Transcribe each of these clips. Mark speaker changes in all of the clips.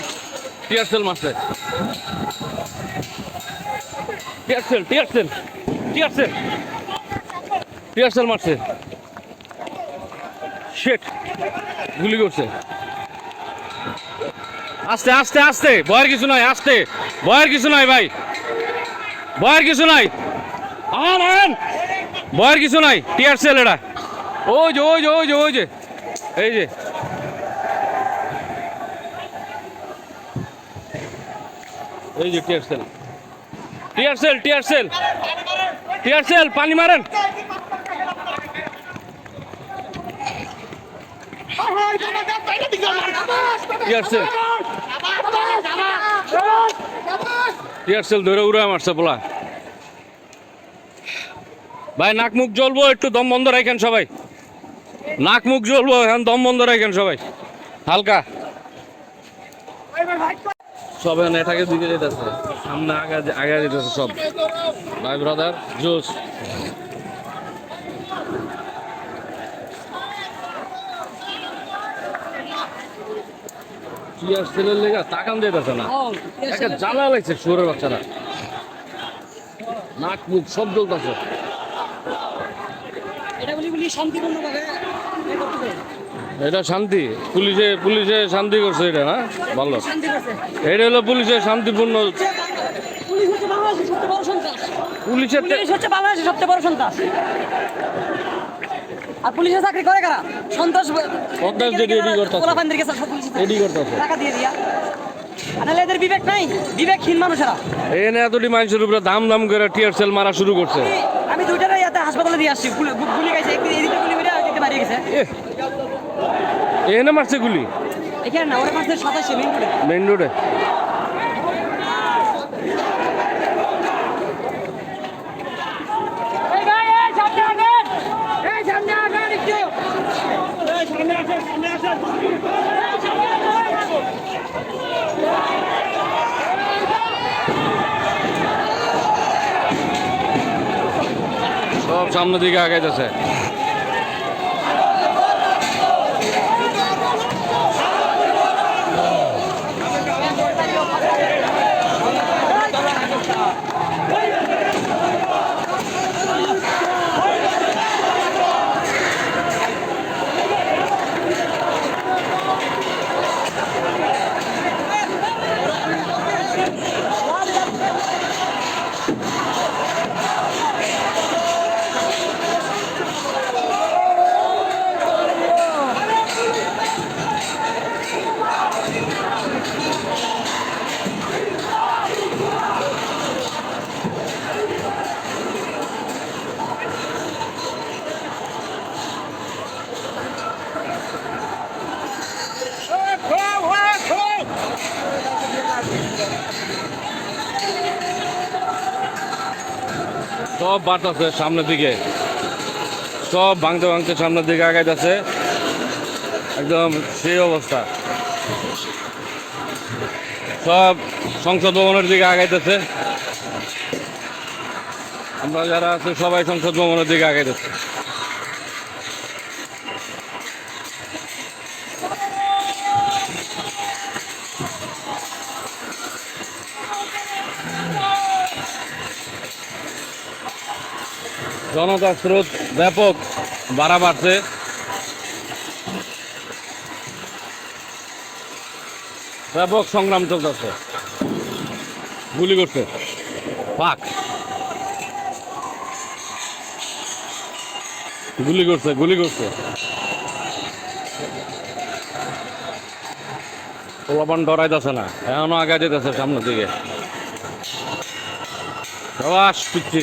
Speaker 1: শেট টিয়ারসেল মারছে। Tear shell tear shell tear shell tear shell মারছে। শেট গুলি করছে। আস্তে আস্তে আস্তে, ভয়ের কিছু নাই, আস্তে, ভয়ের কিছু নাই ভাই। ভয়ের কিছু নাই। আন আন ভয়ের কিছু নাই টিয়ার সেল এটা ওই যে ওই যে ওই যে ওই যে, এই যে। এই যে টিয়ার সেল। টিয়ার সেল পানি মারেন। Tear shell. টিয়ার সেল ধরে উড়ে মারছে বলা ভাই, নাক মুখ জ্বলবো, একটু দম বন্ধ রাখেন সবাই। নাক মুখ জ্বলবো, এখন দম বন্ধ রাখেন সবাই। হালকা। সব এখন এটাকে দিকে যেতেছে। সামনে আগা আগা যেতেছে সব। ভাই ব্রাদার জোস। টিয়ার সেলের লেগা? তাকান যেতেছে না। একটা জ্বালা লাগছে শুয়োরের বাচ্চারা। নাক মুখ সব জ্বলতেছে।
Speaker 2: এটা বলি বলি করতে হবে।
Speaker 1: এটা শান্তি। পুলিশে পুলিশে শান্তি করছে এটা না? ভালো। এটা হলো পুলিশের শান্তিপূর্ণ।
Speaker 2: পুলিশ হচ্ছে বাংলাদেশের সবচেয়ে বড় সন্ত্রাস
Speaker 1: পুলিশের তে-
Speaker 2: পুলিশ হচ্ছে বাংলাদেশের সবচেয়ে বড় সন্ত্রাস। আর পুলিশের চাকরি করে কারা? সন্ত্রাস
Speaker 1: সন্ত্রাস যেটি এডি করতাছে।
Speaker 2: পোলাপানদেরকে সব পুলিশের চাকরি।
Speaker 1: এডি করতাছে।
Speaker 2: টাকা দিয়ে দিয়া। আর নাহলে এদের বিবেক নাই। বিবেকহীন মানুষেরা।
Speaker 1: এনে এতটি মানুষের উপরে দাম দাম করে টিয়ার সেল মারা শুরু করছে।
Speaker 2: আমি- দুইটারে ইয়াতে হাসপাতালে দিয়ে আসছি। গুলি খাইছে। এদিকে গুলি মেরে এদিকে মারিয়ে গেছে।
Speaker 1: এ এনে মারছে গুলি?
Speaker 2: এখানে না ওরা মাসের সাতাশে মেইন করে
Speaker 1: মেইন রোডে
Speaker 2: এই ভাই এই সামনে
Speaker 1: সব বাড়তেছে সামনের দিকে। সব ভাঙতে ভাঙতে সামনের দিকে আগাইতেছে। একদম সেই অবস্থা। সব সংসদ ভবনের দিকে আগাইতেছে। আমরা যারা আছে সবাই সংসদ ভবনের দিকে আগাইতেছে। জনতার স্রোত ব্যাপক বাড়া বাড়ছে। ব্যাপক সংগ্রাম চলতেছে। গুলি করছে পাক। গুলি করছে গুলি করছে। পোলাপান ডরাইতেছে না। এখনও আগে যেতেছে সামনের দিকে। সবাস পিচ্ছি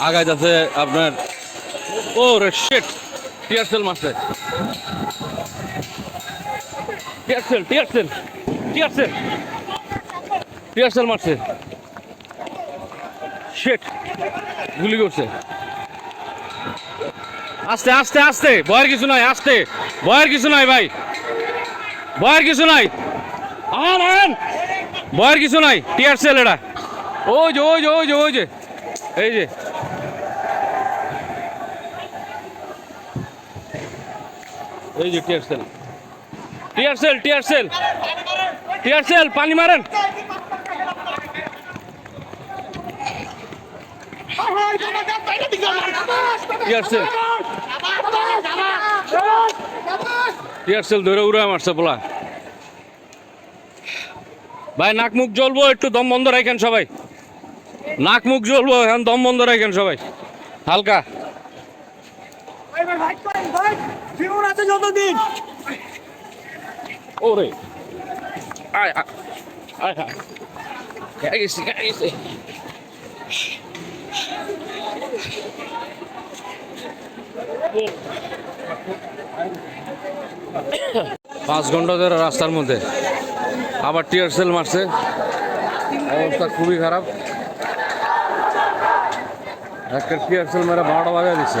Speaker 1: আগায় যাচ্ছে আপনার, ও রে শেট টিয়ারসেল মারছে। টিয়ারসেল টিয়ারসেল টিয়ারসেল টিয়ারসেল মারছে। শেট গুলি করছে। আস্তে আস্তে আস্তে, ভয়ের কিছু নাই, আস্তে, ভয়ের কিছু নাই ভাই। ভয়ের কিছু নাই। আন আন। ভয়ের কিছু নাই টিয়ার সেল এটা ওই যে ওই যে ওই যে ওই যে, এই যে। এই যে tear shell. Tear shell tear shell. Tear shell, পানি মারেন। Tear shell. ধরে উড়ে মারছে পোলা। ভাই, নাক মুখ জ্বলবো, একটু দম বন্ধ রাখেন সবাই। নাক মুখ জ্বলবো, এখন দম বন্ধ রাখেন সবাই। হালকা।
Speaker 2: আছে যতদিন
Speaker 1: ওরে। আয় আয় আয় খেয়ে গেছি গেছি? পাঁচ ঘণ্টা ধরে রাস্তার মধ্যে। আবার টিয়ার সেল মারছে। অবস্থা খুবই খারাপ। একটা টিয়ার সেল মেরে বারোটা বাজা দিচ্ছে।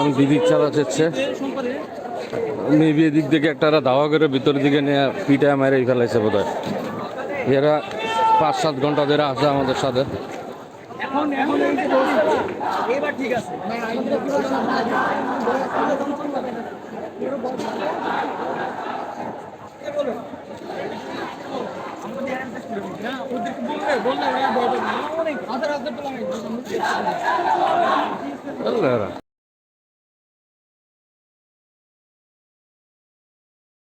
Speaker 1: প্রমাণ দিদিক চালাচ্ছে মেবি এদিক থেকে একটা ধাওয়া করে ভিতরের দিকে নিয়ে পিঠা মেরে ফেলাইছে বোধ হয় এরা পাঁচ সাত ঘণ্টা ধরে আছে আমাদের সাথে।